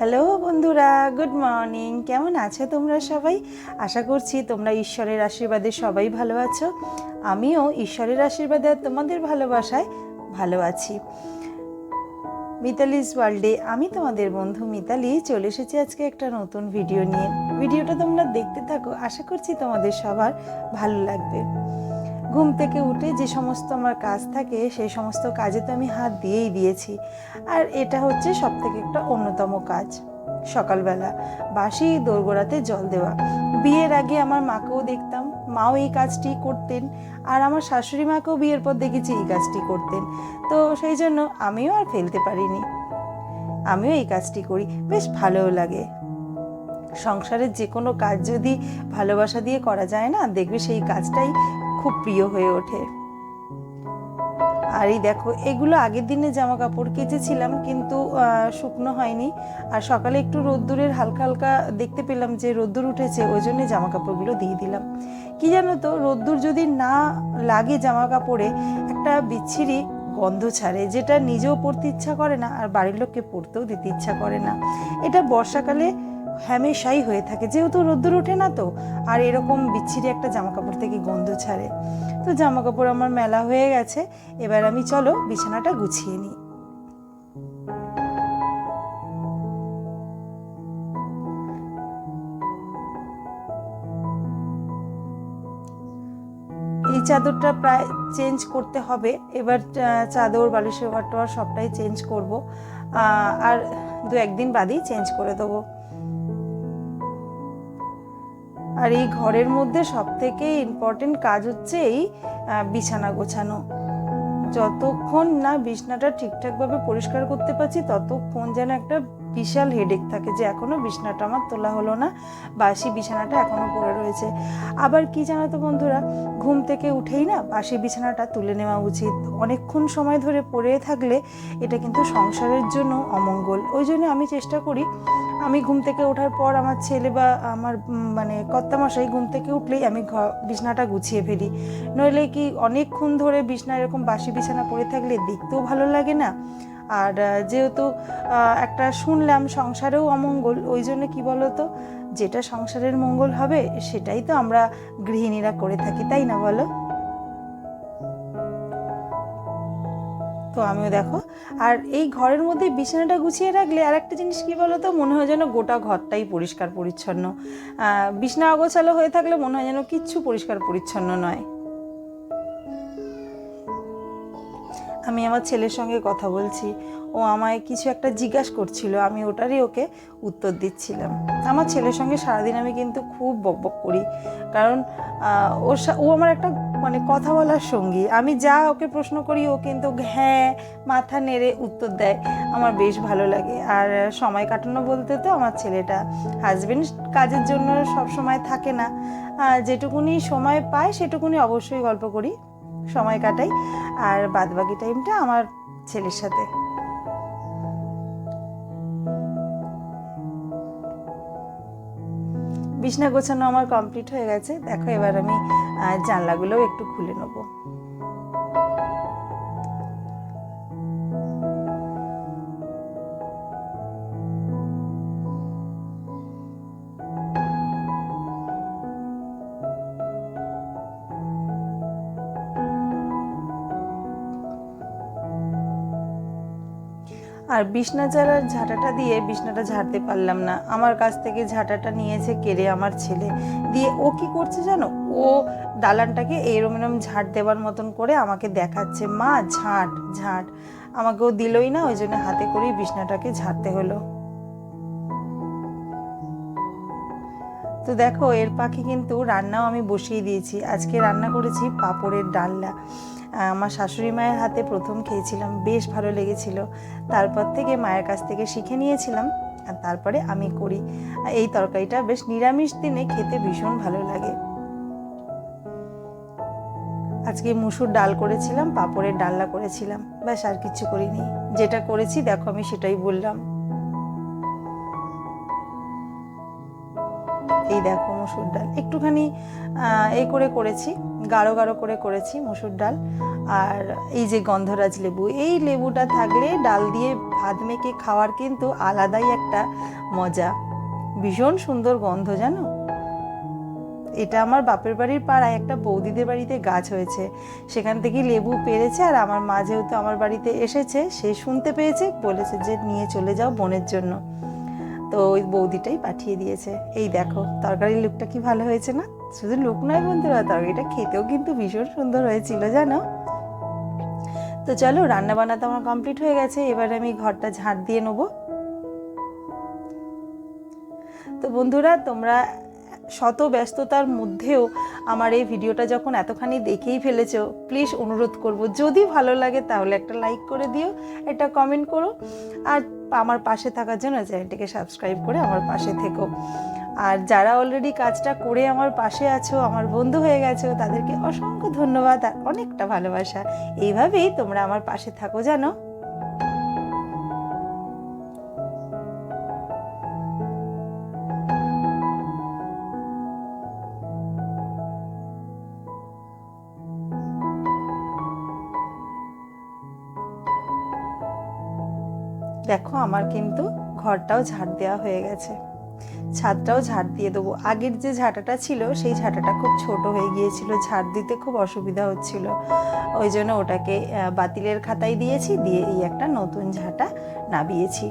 Hello বন্ধুরা, good morning. কেমন আছো তোমরা সবাই? আশা করছি তোমরা ঈশ্বরের আশীর্বাদে সবাই ভালো আছো। আমিও ঈশ্বরের আশীর্বাদে তোমাদের ভালোবাসায় ভালো আছি। মিতালিস ওয়ার্ল্ডে আমি তোমাদের বন্ধু মিতালি চলে এসেছি আজকে একটা নতুন ভিডিও নিয়ে। ভিডিওটা তোমরা দেখতে থাকো, আশা করছি তোমাদের সবার ভালো লাগবে। ঘুম থেকে উঠে যে সমস্ত আমার কাজ থাকে, সেই সমস্ত কাজে তো আমি হাত দিয়েই দিয়েছি। আর এটা হচ্ছে সব থেকে একটা অন্যতম কাজ। সকালবেলা বাসি দোরগোড়াতে জল দেওয়া। বিয়ের আগে আমার মাকেও দেখতাম, মাও এই কাজটি করতেন, আর আমার শাশুড়ি মাকেও বিয়ের পর দেখেছি এই কাজটি করতেন। তো সেই জন্য আমিও আর ফেলতে পারিনি। আমিও এই কাজটি করি, বেশ ভালোও লাগে। সংসারের যে কোনো কাজ যদি ভালোবাসা দিয়ে করা যায় না, দেখবে সেই কাজটাই খুব প্রিয় হয়ে ওঠে। আর এই দেখো, এগুলো আগের দিনে জামা কাপড় কেচেছিলাম কিন্তু শুকনো হয়নি। আর সকালে একটু রোদ্দুরের হালকা হালকা দেখতে পেলাম যে রোদ্দুর উঠেছে, ওই জন্যই জামা কাপড়গুলো দিয়ে দিলাম। কি জানো তো, রোদ্দুর যদি না লাগে জামা কাপড়ে একটা বিচ্ছিরি গন্ধ ছাড়ে, যেটা নিজেও পরতে ইচ্ছা করে না, আর বাড়ির লোককে পরতেও দিতে ইচ্ছা করে না। এটা বর্ষাকালে হ্যামেশাই হয়ে থাকে। যেহেতু রোদ্দুর ওঠে না তো, আর এরকম বিচ্ছিরি একটা জামা কাপড় থেকে গন্ধ ছাড়ে। তো জামা কাপড় আমার মেলা হয়ে গেছে, এবার আমি চলো বিছানাটা গুছিয়ে নিই। এই চাদরটা প্রায় চেঞ্জ করতে হবে। এবার চাদর, বালিশের ঘর টর সবটাই চেঞ্জ করব। আর দু একদিন বাদেই চেঞ্জ করে দেবো। আর এই ঘরের মধ্যে সব থেকে ইম্পর্টেন্ট কাজ হচ্ছে এই বিছানা গোছানো। যতক্ষণ না বিছনাটা ঠিকঠাকভাবে পরিষ্কার করতে পারছি, ততক্ষণ যেন একটা বিশাল হেডেক থাকে যে এখনও বিছানাটা আমার তোলা হলো না, বাসি বিছানাটা এখনও পড়ে রয়েছে। আবার কি জানো তো বন্ধুরা, ঘুম থেকে উঠেই না বাসি বিছানাটা তুলে নেওয়া উচিত। অনেকক্ষণ সময় ধরে পড়ে থাকলে এটা কিন্তু সংসারের জন্য অমঙ্গল। ওই জন্য আমি চেষ্টা করি, আমি ঘুম থেকে ওঠার পর আমার ছেলে বা আমার মানে কর্তামশাই ঘুম থেকে উঠলেই আমি বিছনাটা গুছিয়ে ফেলি। নইলে কি অনেকক্ষণ ধরে বিছনা এরকম বাসি বিছানা পড়ে থাকলে দেখতেও ভালো লাগে না? আর যেহেতু একটা শুনলাম সংসারেও অমঙ্গল, ওই জন্য কি বলতো? যেটা সংসারের মঙ্গল হবে, সেটাই তো আমরা গৃহিণীরা করে থাকি, তাই না বলো? তো আমিও দেখো, আর এই ঘরের মধ্যে বিছানাটা গুছিয়ে রাখলে আর একটা জিনিস কি বলো তো মনে হয় যেন গোটা ঘরটাই পরিষ্কার পরিচ্ছন্ন। বিছনা অগোছালো হয়ে থাকলে মনে হয় যেন কিচ্ছু পরিষ্কার পরিচ্ছন্ন নয়। আমি আমার ছেলের সঙ্গে কথা বলছি। ও আমায় কিছু একটা জিজ্ঞাসা করছিল, আমি ওটারই ওকে উত্তর দিচ্ছিলাম। আমার ছেলের সঙ্গে সারাদিন আমি কিন্তু খুব বকবক করি। কারণ ওর ও আমার একটা মানে কথা বলার সঙ্গী। আমি যা ওকে প্রশ্ন করি, ও কিন্তু হ্যাঁ মাথা নেড়ে উত্তর দেয়। আমার বেশ ভালো লাগে। আর সময় কাটানো বলতে তো আমার ছেলেটা হাজবেন্ড কাজের জন্য সব সময় থাকে না। যেটুকুনি সময় পায়, সেটুকুনি অবশ্যই গল্প করি। সময় কাটাই। আর বাদবাকি টাইমটা আমার ছেলের সাথে। বিছনা গোছানো আমার কমপ্লিট হয়ে গেছে। দেখো এবার আমি জানলাগুলোও একটু খুলে নেব। আর বিছনা ঝাড়ার ঝাঁটাটা দিয়ে বিছনাটা ঝাড়তে পারলাম না। আমার কাছ থেকে ঝাঁটাটা নিয়েছে কেড়ে আমার ছেলে। দিয়ে ও কি করছে জানো? ও দালানটাকে এরম এরম ঝাঁট দেওয়ার মতন করে আমাকে দেখাচ্ছে। মা, ঝাঁট ঝাঁট। আমাকেও দিলই না, ওই জন্য হাতে করেই বিছনাটাকে ঝাড়তে হলো। তো দেখো, এর পাখি কিন্তু রান্নাও আমি বসিয়ে দিয়েছি। আজকে রান্না করেছি পাঁপড়ের ডালনা। আমার শাশুড়ি মায়ের হাতে প্রথম খেয়েছিলাম, বেশ ভালো লেগেছিল। তারপর থেকে মায়ের কাছ থেকে শিখে নিয়েছিলাম, আর তারপরে আমি করি। এই তরকারিটা বেশ নিরামিষ দিনে খেতে ভীষণ ভালো লাগে। আজকে মুসুর ডাল করেছিলাম, পাঁপড়ের ডালনা করেছিলাম। ব্যাস, আর কিছু করিনি। যেটা করেছি, দেখো, আমি সেটাই বললাম। এই দেখো মুসুর ডাল। একটুখানি এই করে করেছি, গাঢ় গাঢ় করে করেছি মুসুর ডাল আর এই যে গন্ধরাজ লেবু। এই লেবুটা থাকলে ডাল দিয়ে ভাত মেখে খাওয়ার কিন্তু আলাদাই একটা মজা। ভীষণ সুন্দর গন্ধ, জানো? এটা আমার বাপের বাড়ির পাড়ায় একটা বৌদিদের বাড়িতে গাছ হয়েছে। সেখান থেকে লেবু পেরেছে আর আমার মা যেহেতু আমার বাড়িতে এসেছে, সে শুনতে পেয়েছে, বলেছে যে নিয়ে চলে যাও বোনের জন্য। তো ওই বৌদিটাই পাঠিয়ে দিয়েছে। এই দেখো, তরকারির লুকটা কি ভালো হয়েছে না? শুধু লুক নয় বন্ধুরা, তরকারিটা খেতেও কিন্তু ভীষণ সুন্দর হয়েছিল, জানো? তো চলো রান্না বান্না তো আমার কমপ্লিট হয়ে গেছে, এবার আমি ঘরটা ঝাঁট দিয়ে নেব। তো বন্ধুরা, তোমরা শত ব্যস্ততার মধ্যেও আমার এই ভিডিওটা যখন এতখানি দেখেই ফেলেছো প্লিজ অনুরোধ করব, যদি ভালো লাগে তাহলে একটা লাইক করে দিও, একটা কমেন্ট করো, আর আমার পাশে থাকার জন্য চ্যানেলটিকে সাবস্ক্রাইব করে আমার পাশে থেকো। আর যারা অলরেডি কাজটা করে আমার পাশে আছো, আমার বন্ধু হয়ে গেছো, তাদেরকে অসংখ্য ধন্যবাদ আর অনেকটা ভালোবাসা। এইভাবেই তোমরা আমার পাশে থাকো, জানো? দেখো আমার কিন্তু ঘরটাও ঝাড় দেওয়া হয়ে গেছে। ছাদটাও ঝাড় দিয়ে দেবো। আগের যে ঝাঁটাটা ছিল, সেই ঝাঁটাটা খুব ছোট হয়ে গিয়েছিল। ঝাড় দিতে খুব অসুবিধা হচ্ছিল। ওই জন্য ওটাকে বাতিলের খাতায় দিয়েছি, দিয়ে এই একটা নতুন ঝাঁটা নাবিয়েছি।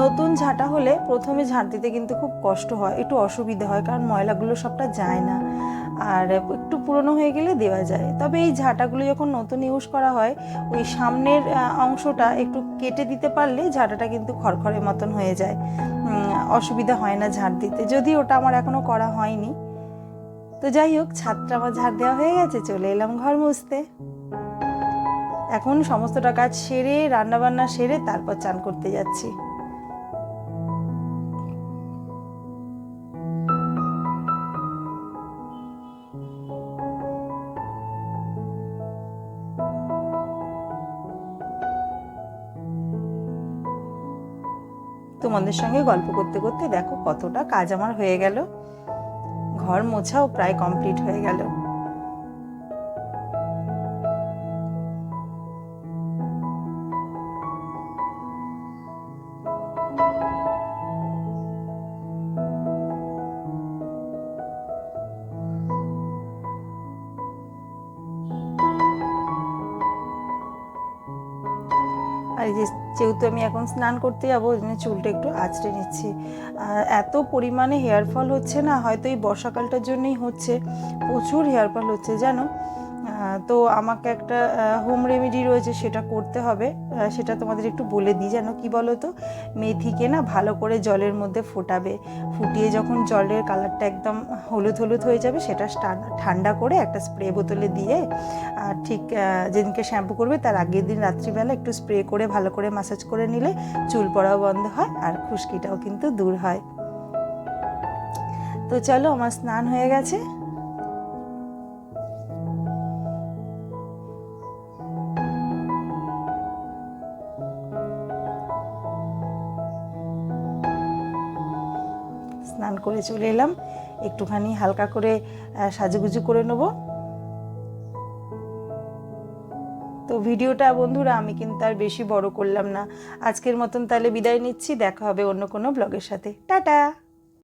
নতুন ঝাঁটা হলে প্রথমে ঝাঁট দিতে কিন্তু খুব কষ্ট হয়। একটু অসুবিধা হয়, কারণ ময়লাগুলো সবটা যায় না। আর একটু পুরনো হয়ে গেলে দেওয়া যায়। তবে এই ঝাঁটাগুলো যখন নতুন ইউজ করা হয়, ওই সামনের অংশটা একটু কেটে দিতে পারলে ঝাঁটাটা কিন্তু খড়খড়ের মতন হয়ে যায়। অসুবিধা হয় না ঝাঁট দিতে। যদি ওটা আমার এখনও করা হয়নি। তো যাই হোক, ছাদটা আমার ঝাড় দেওয়া হয়ে গেছে, চলে এলাম ঘর মুছতে। এখন সমস্তটা কাজ সেরে, রান্নাবান্না সেরে তারপর চান করতে যাচ্ছি। তোমাদের সঙ্গে গল্প করতে করতে দেখো কতটা কাজ আমার হয়ে গেল। ঘর মোছাও প্রায় কমপ্লিট হয়ে গেল। আর যে যেহেতু আমি এখন স্নান করতে যাব, ওই জন্য চুলটা একটু আঁচড়ে নিচ্ছি। এত পরিমাণে হেয়ার ফল হচ্ছে না, হয়তো এই বর্ষাকালটার জন্যই হচ্ছে। প্রচুর হেয়ার ফল হচ্ছে, জানো? তো আমাকে একটা হোম রেমেডি রয়েছে, সেটা করতে হবে। সেটা তোমাদের একটু বলে দিই, যেন কি বলো তো মেথিকে না ভালো করে জলের মধ্যে ফোটাবে। ফুটিয়ে যখন জলের কালারটা একদম হলুদ হলুদ হয়ে যাবে, সেটা ঠান্ডা করে একটা স্প্রে বোতলে দিয়ে, আর ঠিক যেদিনকে শ্যাম্পু করবে, তার আগের দিন রাত্রিবেলা একটু স্প্রে করে, ভালো করে মাসাজ করে নিলে চুল পড়াও বন্ধ হয়, আর খুশকিটাও কিন্তু দূর হয়। তো চলো, আমার স্নান হয়ে গেছে। স্নান করে চলে এলাম। একটুখানি হালকা করে সাজুগুজু করে নেব। তো ভিডিওটা বন্ধুরা, আমি কিন্তু আর বেশি বড় করলাম না। আজকের মতন তাহলে বিদায় নিচ্ছি। দেখা হবে অন্য কোনো ব্লগের সাথে। টাটা!